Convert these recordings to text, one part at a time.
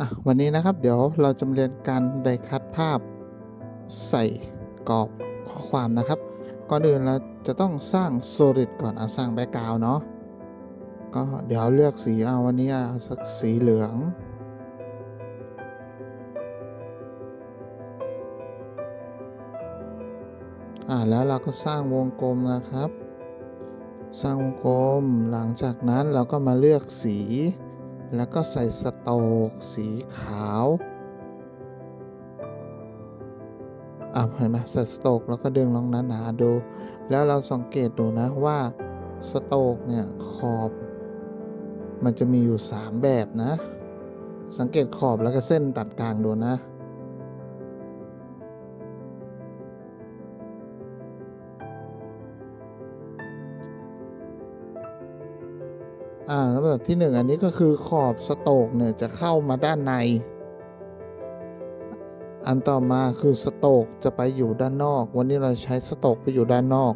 อะวันนี้นะครับเดี๋ยวเราจะเรียนการไดคัดภาพใส่กรอบข้อความนะครับ ก่อนอื่นเราจะต้องสร้าง solid ก่อนอะสร้างแบ็กกราวเนาะก็เดี๋ยวเลือกสีเอาวันนี้เอาสักสีเหลือง อ่าแล้วเราก็สร้างวงกลมนะครับ สร้างวงกลมหลังจากนั้นเราก็มาเลือกสี แล้วก็ใส่สโตกสีขาวอะเห็นไหมใส่สโตกแล้วก็ดึงลงหนาๆดู แล้วเราสังเกตดูนะว่าสโตกเนี่ยขอบ มันจะมีอยู่ 3 แบบนะ สังเกตขอบแล้วก็เส้นตัดกลางดูนะ อ่าล้วแบที่หนึ่งอันนี้ก็คือขอบสโตกเนี่ยจะเข้ามาด้านใน อันต่อมาคือสโตกจะไปอยู่ด้านนอก วันนี้เราใช้สโตกไปอยู่ด้านนอก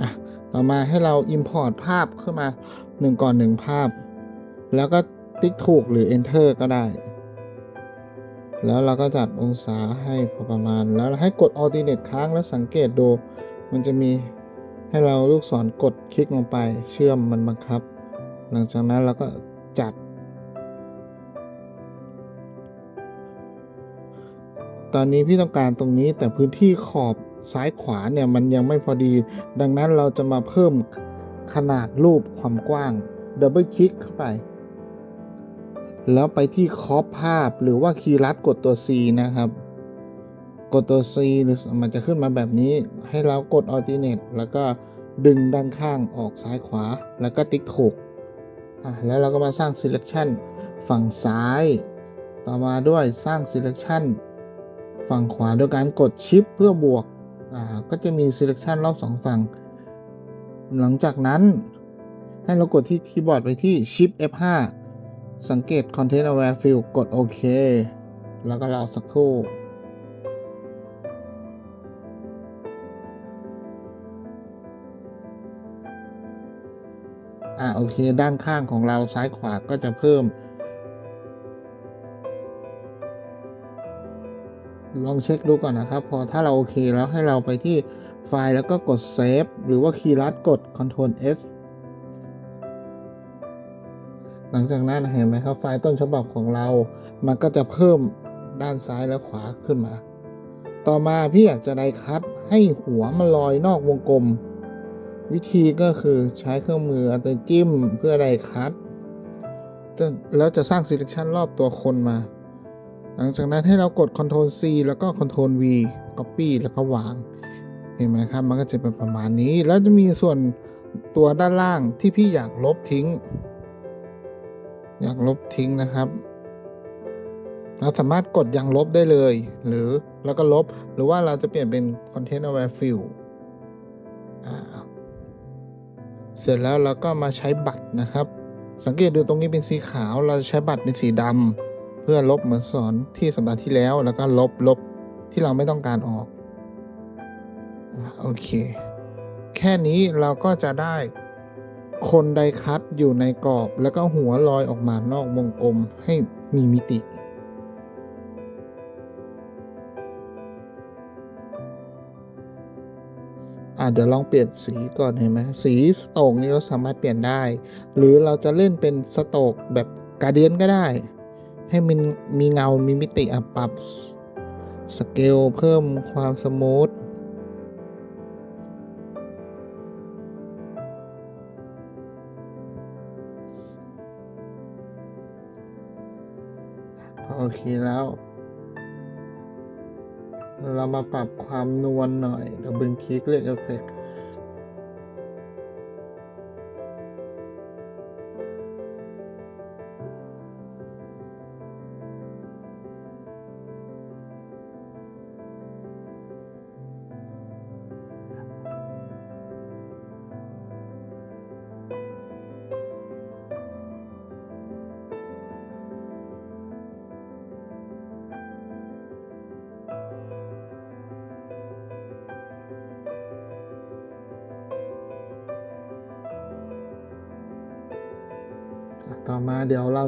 อะต่อมาให้เรา Import ภาพขึ้นมาหนึ่งก่อนหนึ่งภาพ แล้วก็ ติ๊กถูกหรือ Enter ก็ได้ แล้วเราก็จัดองศาให้พอประมาณ แล้วให้กด Alternate ค้างแล้วสังเกตดู มันจะมีให้เราลูกศรกดคลิกลงไป เชื่อมมันบังคับ หลังจากนั้นเราก็จัด ตอนนี้พี่ต้องการตรงนี้แต่พื้นที่ขอบซ้ายขวาเนี่ย มันยังไม่พอดี ดังนั้นเราจะมาเพิ่มขนาดรูปความกว้างดับเบิลคลิกเข้าไป แล้วไปที่ครอปภาพหรือว่าคีย์ลัดกดตัว C นะครับ กดตัว C หรือมันจะขึ้นมาแบบนี้ ให้เรากด Alternate แล้วก็ดึงด้านข้างออกซ้ายขวา แล้วก็ติ๊กถูกอะแล้วเราก็มาสร้าง Selection ฝั่งซ้าย ต่อมาด้วยสร้าง Selection ฝั่งขวาด้วยการกดชิปเพื่อบวกอ่าก็จะมี selection รอบสองฝั่ง หลังจากนั้นให้เรากดที่คีย์บอร์ดไปที่ shift F5 สังเกต content aware field กดโอเค แล้วก็รอสักครู่อ่าโอเค ด้านข้างของเราซ้ายขวาก็จะเพิ่ม ลองเช็คดูก่อนนะครับ พอถ้าเราโอเคแล้วให้เราไปที่ไฟล์แล้วก็กด Save หรือว่าคีย์ลัดกด Ctrl S ลังจากนั้นเห็นไหมครับ ไฟล์ต้นฉบับของเรา มันก็จะเพิ่มด้านซ้ายและขวาขึ้นมา ต่อมาพี่อยากจะไดคัดให้หัวมันลอยนอกวงกลม วิธีก็คือใช้เครื่องมืออัลเตจิ้มเพื่อไดคัดแล้วจะสร้าง selection รอบตัวคนมา หลังจากนั้นให้เรากด Ctrl C แล้วก็ Ctrl V Copy แล้วก็วาง เห็นไหมครับ มันก็จะเป็นประมาณนี้ แล้วจะมีส่วนตัวด้านล่างที่พี่อยากลบทิ้ง อยากลบทิ้งนะครับเราสามารถกดยังลบได้เลย หรือแล้วก็ลบหรือว่าเราจะเปลี่ยนเป็น Content Aware Field เสร็จแล้วเราก็มาใช้บัตรนะครับ สังเกตดูตรงนี้เป็นสีขาว เราจะใช้บัตรเป็นสีดำเพื่อลบเหมือนสอนที่สัปดาห์ที่แล้ว แล้วก็ลบลบที่เราไม่ต้องการออก โอเค แค่นี้เราก็จะได้ คนไดคัตอยู่ในกรอบ แล้วก็หัวลอยออกมานอกวงกลมให้มีมิติ อะเดี๋ยวลองเปลี่ยนสีก่อนเห็นไหมสีสโตกนี้เราสามารถเปลี่ยนได้ หรือเราจะเล่นเป็นสโตกแบบกาเดียนก็ได้ ให้มันมีเงามีมิติอะปรับสเกลเพิ่มความสมูท โอเคแล้ว เรามาปรับความนวลหน่อยดับเบิลคลิกเลือกเอฟเฟกต์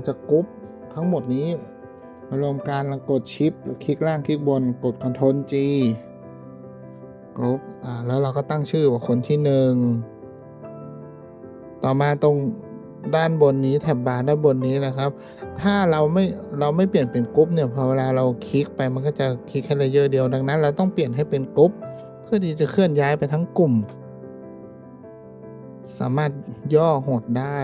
จะกรุ๊ปทั้งหมดนี้ มารวมกันแล้วกดชิปคลิกล่างคลิกบนกด Ctrl G กรุ๊ปอ่าแล้วเราก็ตั้งชื่อว่าคนที่หนึ่งต่อมาตรงด้านบนนี้แถบบาร์ด้านบนนี้นะครับ ถ้าเราไม่เราไม่เปลี่ยนเป็นกรุ๊ปเนี่ยพอเวลาเราคลิกไปมันก็จะคลิกแค่เลเยอร์เดียวดังนั้น เราต้องเปลี่ยนให้เป็นกรุ๊ปเพื่อที่จะเคลื่อนย้ายไปทั้งกลุ่ม สามารถย่อหดได้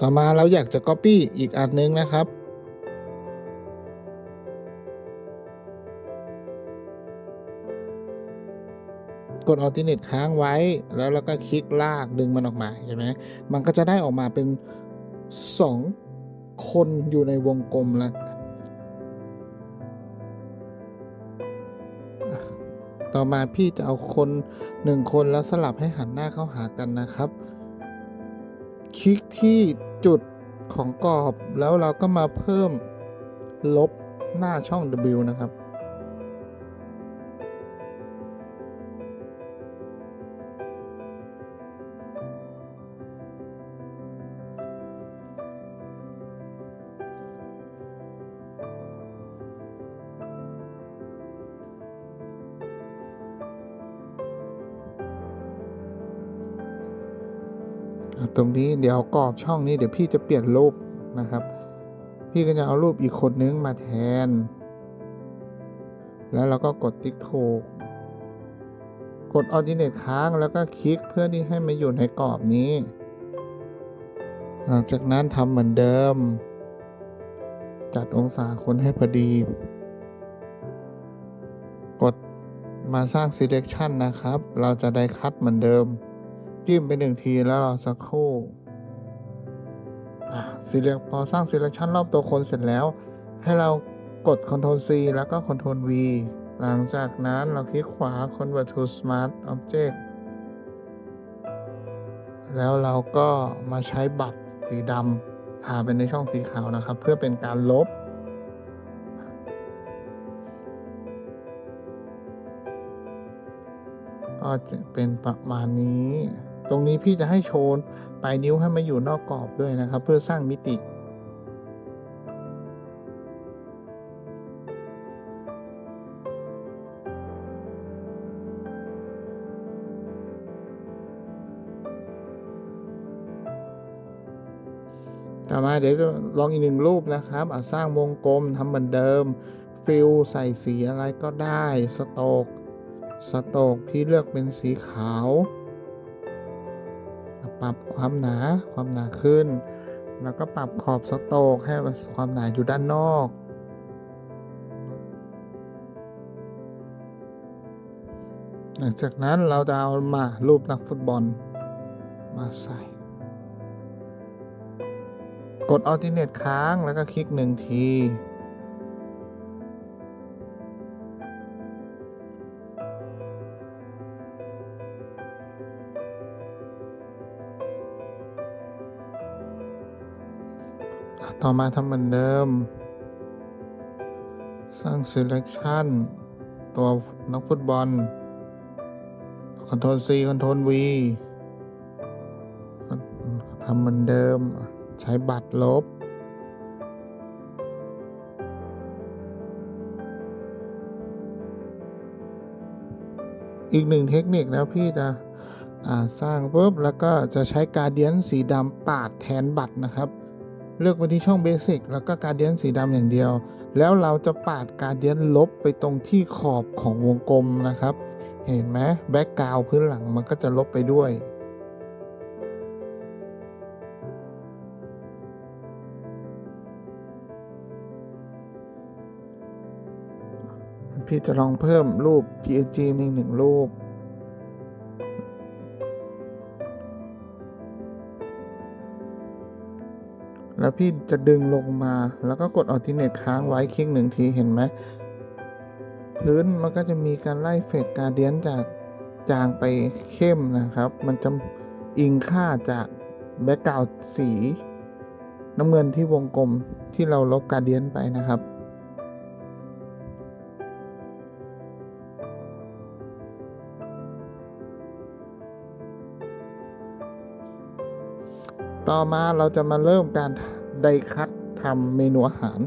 ต่อมาเราอยากจะ Copy อีกอันนึงนะครับ กด Alternate ค้างไว้ แล้วเราก็คลิกลากดึงมันออกมาเห็นไหมมันก็จะได้ออกมาเป็นสองคนอยู่ในวงกลมแล้วต่อมาพี่จะเอาคนหนึ่งคนแล้วสลับให้หันหน้าเข้าหากันนะครับ คลิกที่จุดของกรอบแล้วเราก็มาเพิ่มลบหน้าช่อง W นะครับ ตรงนี้เดี๋ยวกรอบช่องนี้เดี๋ยวพี่จะเปลี่ยนรูปนะครับ พี่ก็จะเอารูปอีกคนนึงมาแทน แล้วเราก็กดติ๊กถูก กด Alternate ค้างแล้วก็คลิกเพื่อที่ให้มาอยู่ในกรอบนี้ หลังจากนั้นทำเหมือนเดิม จัดองศาคนให้พอดี กดมาสร้าง selection นะครับ เราจะได้คัดเหมือนเดิม จิ้มไปหนึ่งทีแล้วรอสักครู่อะ select พอสร้าง selection รอบตัวคนเสร็จแล้ว ให้เรากด Ctrl C แล้วก็ Ctrl V หลังจากนั้นเราคลิกขวา Convert to Smart Object แล้วเราก็มาใช้บัตรสีดำทาเป็นในช่องสีขาวนะครับ เพื่อเป็นการลบ ก็จะเป็นประมาณนี้ ตรงนี้พี่จะให้โชว์ปลายนิ้วให้มาอยู่นอกกรอบด้วยนะครับ เพื่อสร้างมิติ ต่อมาเดี๋ยวจะลองอีกหนึ่งรูปนะครับอะสร้างวงกลมทำเหมือนเดิม ฟิลใส่สีอะไรก็ได้ สโตก สโตกพี่เลือกเป็นสีขาว ปรับความหนาความหนาขึ้น แล้วก็ปรับขอบสโตกให้ความหนาอยู่ด้านนอก หลังจากนั้นเราจะเอามารูปนักฟุตบอลมาใส่ กด Alternate ค้างแล้วก็คลิกหนึ่งที ต่อมาทำเหมือนเดิม สร้าง selection ตัวนักฟุตบอล Ctrl C Ctrl V ทำเหมือนเดิม ใช้บัตรลบ อีกหนึ่งเทคนิคแล้วพี่จะสร้างปุ๊บแล้วก็จะใช้การเดียนสีดำปาดแทนบัตรนะครับ เลือกไปที่ช่องเบสิกแล้วก็การเดียนสีดำอย่างเดียว แล้วเราจะปาดการเดียนลบไปตรงที่ขอบของวงกลมนะครับ เห็นไหมแบ็กกราวพื้นหลังมันก็จะลบไปด้วยพี่จะลองเพิ่มรูป PNG มีกหนึ่งรูป แล้วพี่จะดึงลงมา แล้วก็กดออทีเน็ตค้างไว้คลิกหนึ่งทีเห็นไหมพื้นมันก็จะมีการไล่เฟดการเดียนจากจางไปเข้มนะครับ มันจะอิงค่าจากแบ็กกราวสี น้ำเงินที่วงกลมที่เราลบการเดียนไปนะครับ ต่อมาเราจะมาเริ่มการไดคัตทำเมนูอาหาร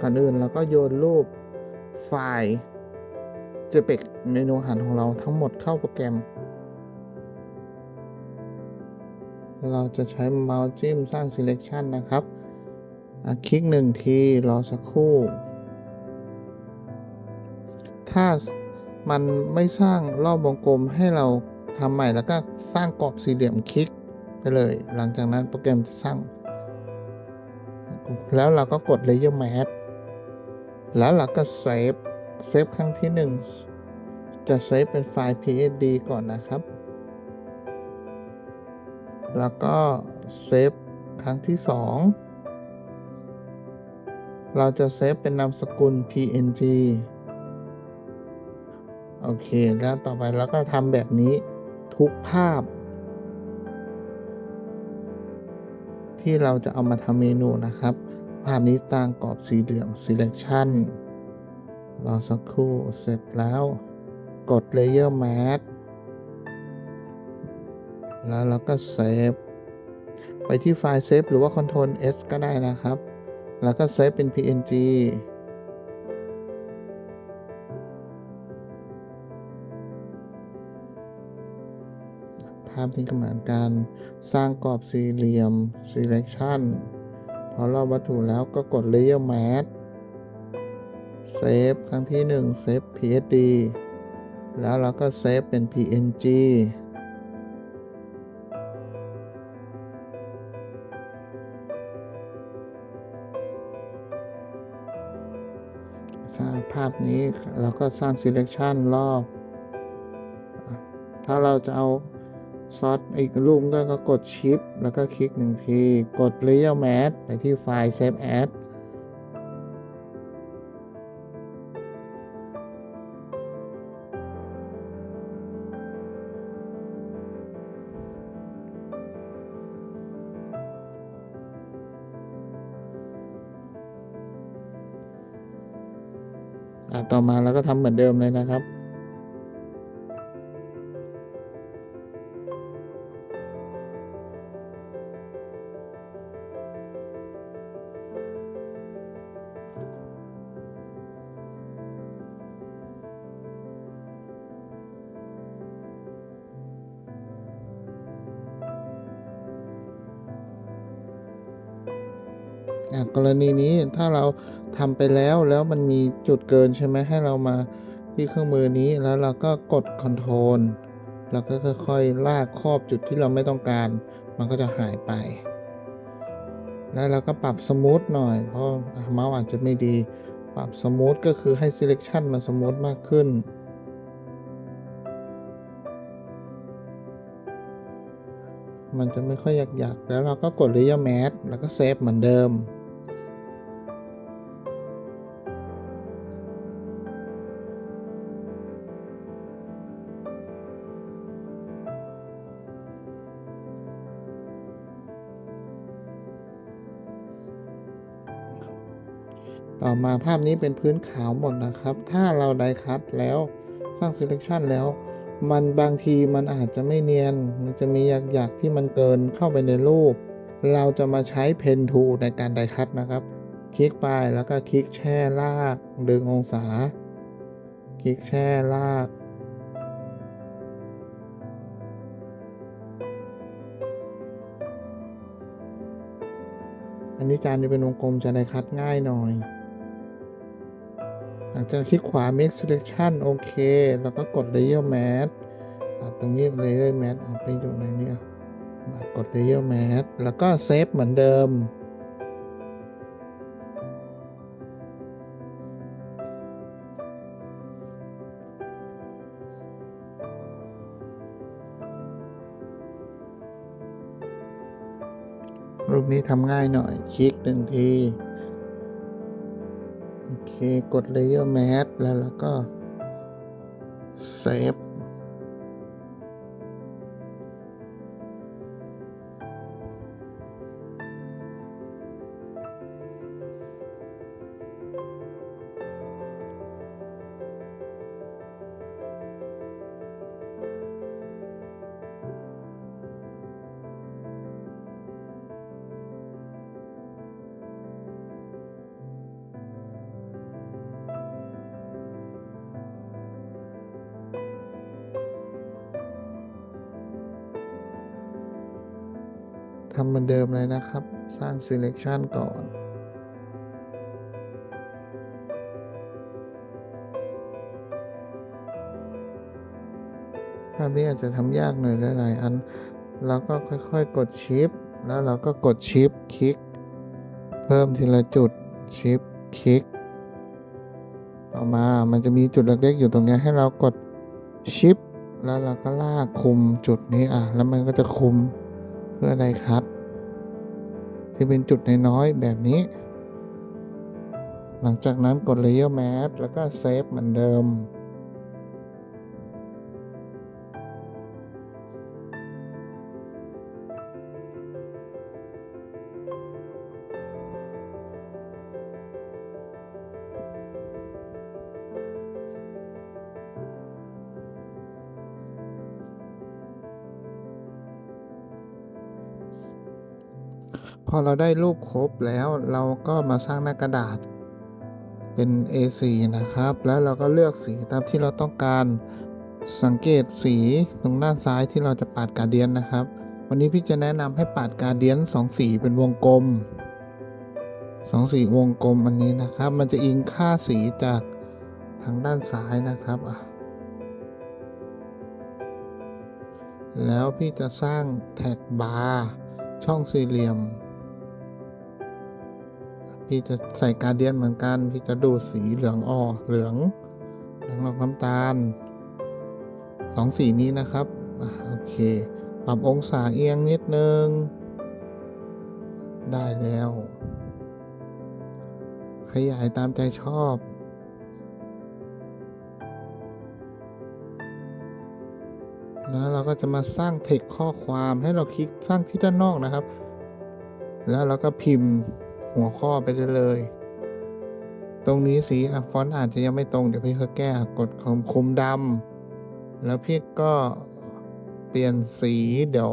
ก่อนอื่นเราก็โยนรูปไฟล์ JPEG เมนูอาหารของเราทั้งหมดเข้าโปรแกรม เราจะใช้เมาส์จิ้มสร้าง selection นะครับอะคลิกหนึ่งที รอสักครู่ ถ้ามันไม่สร้างรอบวงกลมให้เราทำใหม่แล้วก็สร้างกรอบสี่เหลี่ยมคลิกไปเลย หลังจากนั้นโปรแกรมจะสร้าง แล้วเราก็กด layer mask แล้วเราก็เซฟ เซฟครั้งที่หนึ่งจะเซฟเป็นไฟล์ psd ก่อนนะครับ แล้วก็เซฟครั้งที่สองเราจะเซฟเป็นนามสกุล png โอเค แล้วต่อไปเราก็ทำแบบนี้ทุกภาพ ที่เราจะเอามาทำเมนูนะครับ ภาพนี้ตั้งกรอบสีเหลี่ยม selection รอสักครู่เสร็จแล้ว กด layer mask แล้วเราก็เซฟไปที่ไฟล์เซฟหรือว่า Ctrl S ก็ได้นะครับ แล้วก็เซฟเป็น PNG ภาพนี้ก็เหนกันสร้างกรอบสี่เหลี่ยม selection พอรอบวัตถุแล้วก็กด layer mask เซฟครั้งที่1เซฟ PSD แล้วเราก็เซฟเป็น PNG สร้างภาพนี้เราก็สร้าง selection รอบ ถ้าเราจะเอาซอสอีกรูปก็ก็กด Shift แล้วก็คลิกหนึ่งที กด Layer Mask ไปที่ไฟล์ Save As ต่อมาเราก็ทำเหมือนเดิมเลยนะครับ กรณีนี้ถ้าเราทำไปแล้วแล้วมันมีจุดเกินใช่ไหมให้เรามาที่เครื่องมือนี้แล้วเราก็กด Ctrl แล้วก็ค่อยๆลากครอบจุดที่เราไม่ต้องการ มันก็จะหายไป แล้วเราก็ปรับสมูทหน่อย เพราะเมาส์อาจจะไม่ดี ปรับสมูทก็คือให้ selection มันสมูทมากขึ้นมันจะไม่ค่อยอยากๆ แล้วเราก็กด layer mask แล้วก็เซฟเหมือนเดิม ต่อมาภาพนี้เป็นพื้นขาวหมดนะครับ ถ้าเราไดคัตแล้วสร้าง selection แล้ว มันบางทีมันอาจจะไม่เนียน มันจะมีหยักๆที่มันเกินเข้าไปในรูป เราจะมาใช้ Pen Tool ในการไดคัตนะครับ คลิกไปแล้วก็คลิกแช่ลาก ดึงองศา คลิกแช่ลากอันนี้จานจะเป็นวงกลมจะไดคัตง่ายหน่อย ลังจากคลิกขวา make selection โอเค แล้วก็กด layer mask ตรงนี้ layer mask ไปอยู่ในนี้กด layer mask แล้วก็เซฟเหมือนเดิมรูปนี้ทำง่ายหน่อย คลิกหนึ่งที กด layer mask แล้วแล้วก็เเดิมเลยนะครับ สร้าง selection ก่อน ภาพนี้อาจจะทำยากหน่อยหลายๆอัน แล้วก็ค่อยๆ กดชิป แล้วเราก็กดชิปคลิก เพิ่มทีละจุดชิปคลิกต่อมา มันจะมีจุดเล็กๆ อยู่ตรงนี้ให้เรากดชิป แล้วเราก็ลากคุมจุดนี้อะ แล้วมันก็จะคุมเพื่อไดคัด ที่เป็นจุดน้อยๆแบบนี้ หลังจากนั้นกด Layer Mask แล้วก็เซฟเหมือนเดิม พอเราได้รูปครบแล้วเราก็มาสร้างหน้ากระดาษเป็น A4 นะครับ แล้วเราก็เลือกสีตามที่เราต้องการสังเกตสีตรงด้านซ้ายที่เราจะปาดกาเดียนนะครับ วันนี้พี่จะแนะนำให้ปาดกาเดียนสองสีเป็นวงกลมสองสีวงกลมอันนี้นะครับ มันจะอิงค่าสีจากทางด้านซ้ายนะครับแล้วพี่จะสร้างแท็กบาร์ช่องสี่เหลี่ยม พี่จะใส่การเดียนเหมือนกัน พี่จะดูดสีเหลืองอ่อเหลืองเหลืองออกน้ำตาลสองสีนี้นะครับอโอเคปรับองศาเอียงนิดนึง ได้แล้ว ขยายตามใจชอบแล้วเราก็จะมาสร้างเทคข้อความให้เราคลิกสร้างที่ด้านนอกนะครับ แล้วเราก็พิมพ์ หัวข้อไปได้เลย ตรงนี้สีอะฟอนต์อาจจะยังไม่ตรง เดี๋ยวพี่เขาแก้กดคมคุมดำแล้วพี่ก็เปลี่ยนสีเดี๋ยว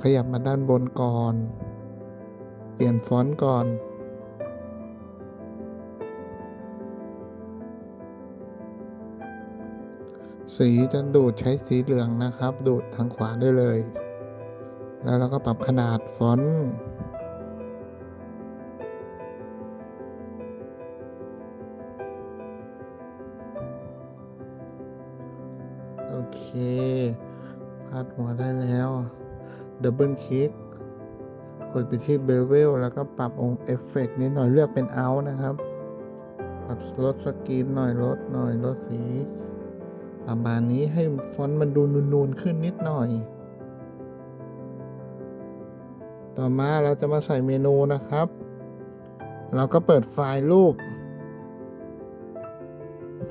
ขยับมาด้านบนก่อน เปลี่ยนฟอนต์ก่อนสีจะดูดใช้สีเหลืองนะครับ ดูดทางขวาได้เลย แล้วเราก็ปรับขนาดฟอนต์ เค พาดหัวได้แล้วดับเบิลคลิกกดไปที่เบเวลแล้วก็ปรับองค์เอฟเฟกนิดหน่อยเลือกเป็นเอานะครับ ปรับลดสกรีนหน่อยลดหน่อยลดสีประมาณนี้ให้ฟอนต์มันดูนูนๆขึ้นนิดหน่อย ต่อมาเราจะมาใส่เมนูนะครับ เราก็เปิดไฟล์รูป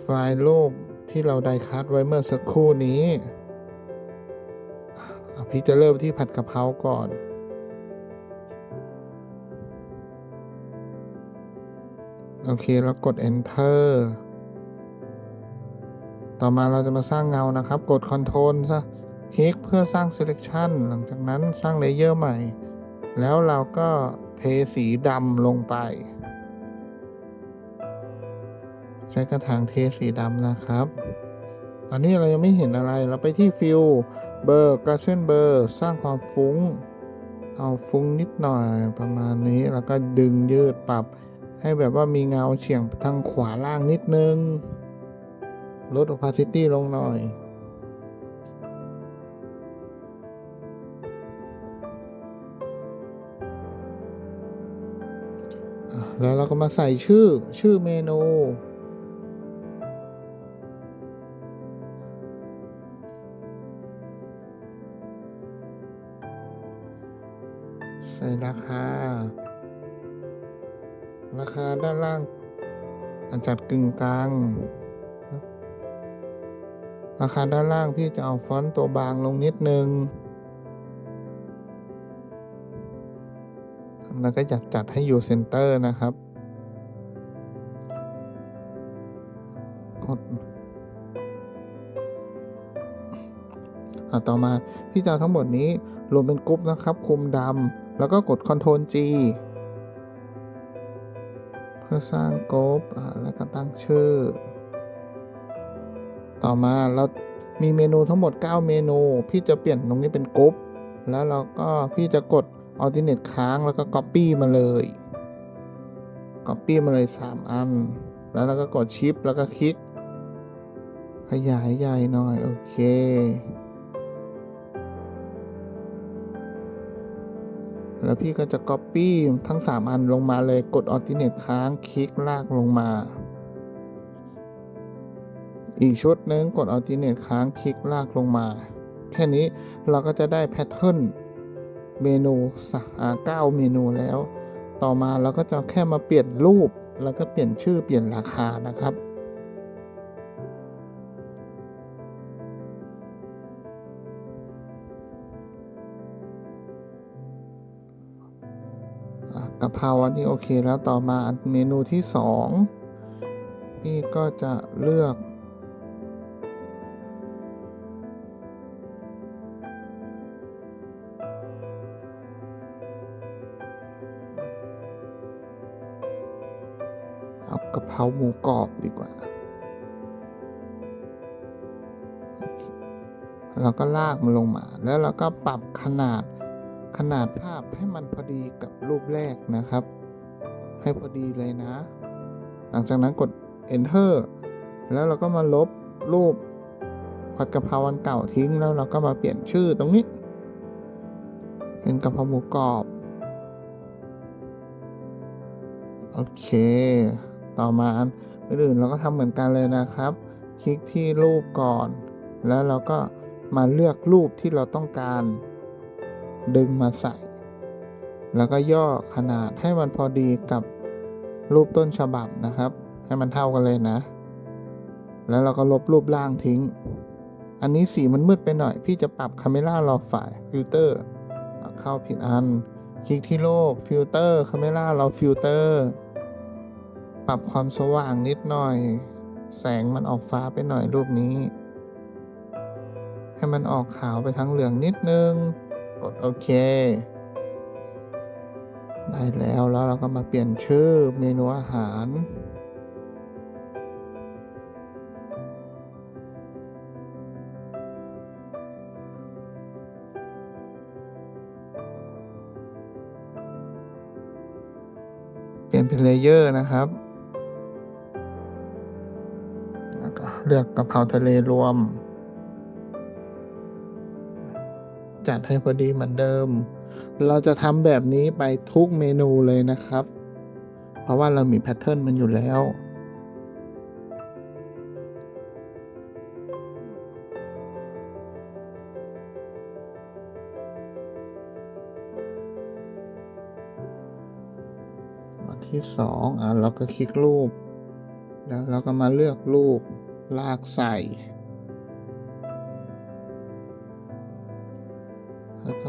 ไฟล์รูป ที่เราได้คัดไว้เมื่อสักครู่นี้ พี่จะเริ่มที่ผัดกะเพราก่อน โอเค แล้วกด enter ต่อมาเราจะมาสร้างเงานะครับ กด control ซะคลิกเพื่อสร้าง selection หลังจากนั้นสร้างเลเยอร์ใหม่ แล้วเราก็เทสีดำลงไป ใช้กระถางเทสีดำนะครับ ตอนนี้เรายังไม่เห็นอะไร เราไปที่ฟิลเบอร์กระเส้นเบอร์สร้างความฟุ้ง เอาฟุ้งนิดหน่อยประมาณนี้ แล้วก็ดึงยืดปรับ ให้แบบว่ามีเงาเฉียงทางขวาล่างนิดนึง ลด opacity ลงหน่อยแล้วเราก็มาใส่ชื่อชื่อเมนู ส่ราคา ราคาด้านล่างอันจัดกึ่งกลาง ราคาด้านล่างพี่จะเอาฟอนต์ตัวบางลงนิดนึง แล้วก็อยากจัดให้อยู่เซนเตอร์นะครับกดต่อมาพี่จะทั้งหมดนี้รวมเป็นกรุ๊ปนะครับคุมดำ แล้วก็กด Ctrl G เพื่อสร้างกรุ๊ปอะแล้วก็ตั้งชื่อ ต่อมาเรามีเมนูทั้งหมด 9 เมนู พี่จะเปลี่ยนตรงนี้เป็นกรุ๊ปแล้วเราก็พี่จะกด alternate ค้างแล้วก็ copy มาเลย copy มาเลย 3 อัน แล้วเราก็กดชิปแล้วก็คลิก ขยายใหญ่หน่อย โอเค แล้วพี่ก็จะ copy ทั้ง 3 อันลงมาเลยกด alternate ค้างคลิกลากลงมา อีกชุดหนึงกด alternate ค้างคลิกลากลงมา แค่นี้เราก็จะได้แพทเทิร์นเมนูสะอ่าเก้าเมนูแล้ว ต่อมาเราก็จะแค่มาเปลี่ยนรูป แล้วก็เปลี่ยนชื่อเปลี่ยนราคานะครับ อะกะนี้โอเคแล้วต่อมาเมนูที่สองพี่ก็จะเลือกเอากะเพราหมูกรอบดีกว่าเราก็ลากมันลงมา แล้วเราก็ปรับขนาด ขนาดภาพให้มันพอดีกับรูปแรกนะครับ ให้พอดีเลยนะ หลังจากนั้นกด enter แล้วเราก็มาลบรูปผัดกะเพราอันเก่าทิ้งแล้วเราก็มาเปลี่ยนชื่อตรงนี้ เป็นกะเพราหมูกรอบ โอเค ต่อมาอันอื่นเราก็ทำเหมือนกันเลยนะครับ คลิกที่รูปก่อน แล้วเราก็มาเลือกรูปที่เราต้องการ ดึงมาใส่ แล้วก็ย่อขนาดให้มันพอดีกับรูปต้นฉบับนะครับ ให้มันเท่ากันเลยนะ แล้วเราก็ลบรูปล่างทิ้ง อันนี้สีมันมืดไปหน่อย พี่จะปรับคาเมล่ารอฝ่ายฟิลเตอร์เข้าผิดอัน คลิกที่รูปฟิลเตอร์คาเมล่าเราฟิลเตอร์ปรับความสว่างนิดหน่อย แสงมันออกฟ้าไปหน่อยรูปนี้ ให้มันออกขาวไปทั้งเหลืองนิดนึง ดโอเค ได้แล้วแล้วเราก็มาเปลี่ยนชื่อเมนูอาหาร เปลี่ยนเป็นเลเยอร์นะครับแล้วก็เลือกกะเพราทะเลรวม จัดให้พอดีเหมือนเดิม เราจะทำแบบนี้ไปทุกเมนูเลยนะครับ เพราะว่าเรามีแพทเทิร์นมันอยู่แล้วอันที่สองอะเราก็คลิกรูป แล้วเราก็มาเลือกรูปลากใส่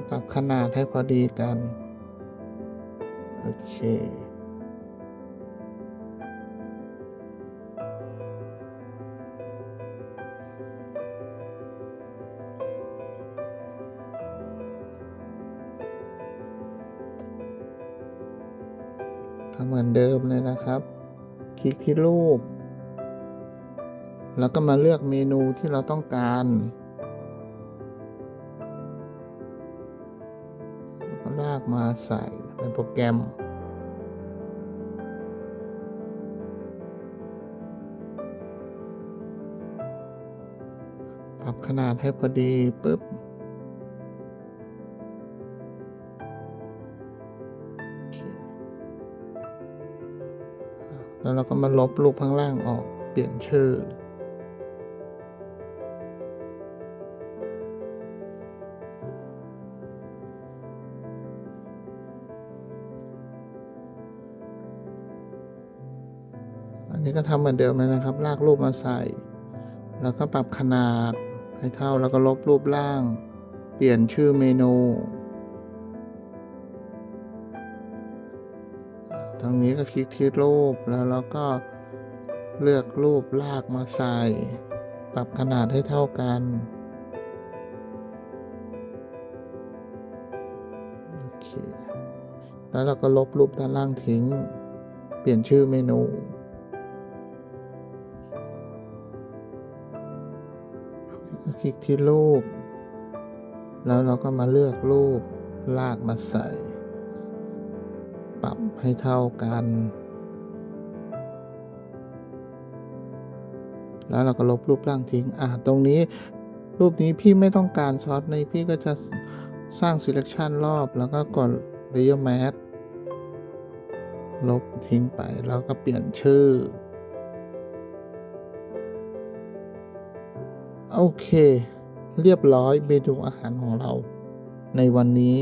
ปรับขนาดให้พอดีกัน โอเคทำเหมือนเดิมเลยนะครับ คลิกที่รูป แล้วก็มาเลือกเมนูที่เราต้องการ ลากมาใส่ในโปรแกรม ปรับขนาดให้พอดีปุ๊บแล้วเราก็มาลบรูปข้างล่างออกเปลี่ยนชื่อ ก็ทำเหมือนเดิมเลยนะครับ ลากรูปมาใส่ แล้วก็ปรับขนาดให้เท่าแล้วก็ลบรูปล่าง เปลี่ยนชื่อเมนูทางนี้ก็คลิกที่รูปแล้วเราก็เลือกรูปลากมาใส่ ปรับขนาดให้เท่ากัน แล้วเราก็ลบรูปด้านล่างทิ้ง เปลี่ยนชื่อเมนู ลิกที่รูป แล้วเราก็มาเลือกรูปลากมาใส่ ปรับให้เท่ากัน แล้วเราก็ลบรูปร่างทิ้ง อ่าตรงนี้รูปนี้พี่ไม่ต้องการช็อตในพี่ก็จะสร้าง selection รอบแล้วก็กด layer mask ลบทิ้งไปแล้วก็เปลี่ยนชื่อ โอเค เรียบร้อยเมนูอาหารของเรา ในวันนี้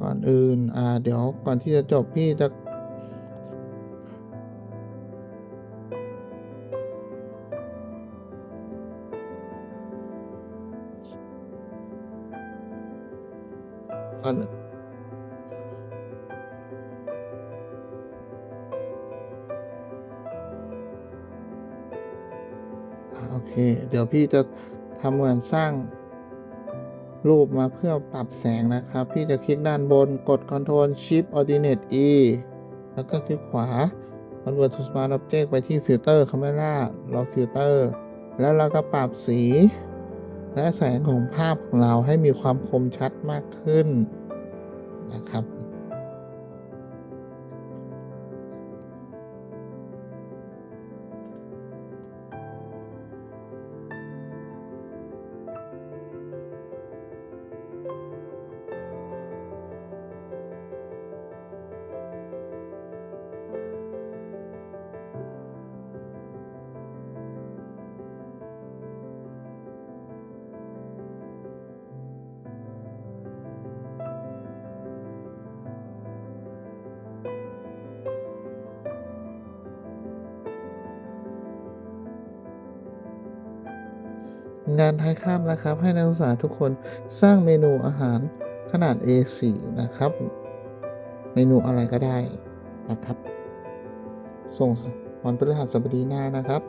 ก่อนอื่น อ่า เดี๋ยวก่อนที่จะจบพี่จะก่อน เดี๋ยวพี่จะทำเหมือนสร้างรูปมาเพื่อปรับแสงนะครับ พี่จะคลิกด้านบนกด Ctrl Shift Alternate E แล้วก็คลิกขวา Convert to Smart Object ไปที่ Filter Camera รอ Filter แล้วเราก็ปรับสี และแสงของภาพของเราให้มีความคมชัดมากขึ้นนะครับ งานท้ายคาบนะครับ ให้นักศึกษาทุกคนสร้างเมนูอาหารขนาด A4 นะครับ เมนูอะไรก็ได้นะครับ ส่งวันพฤหัสบดีหน้านะครับ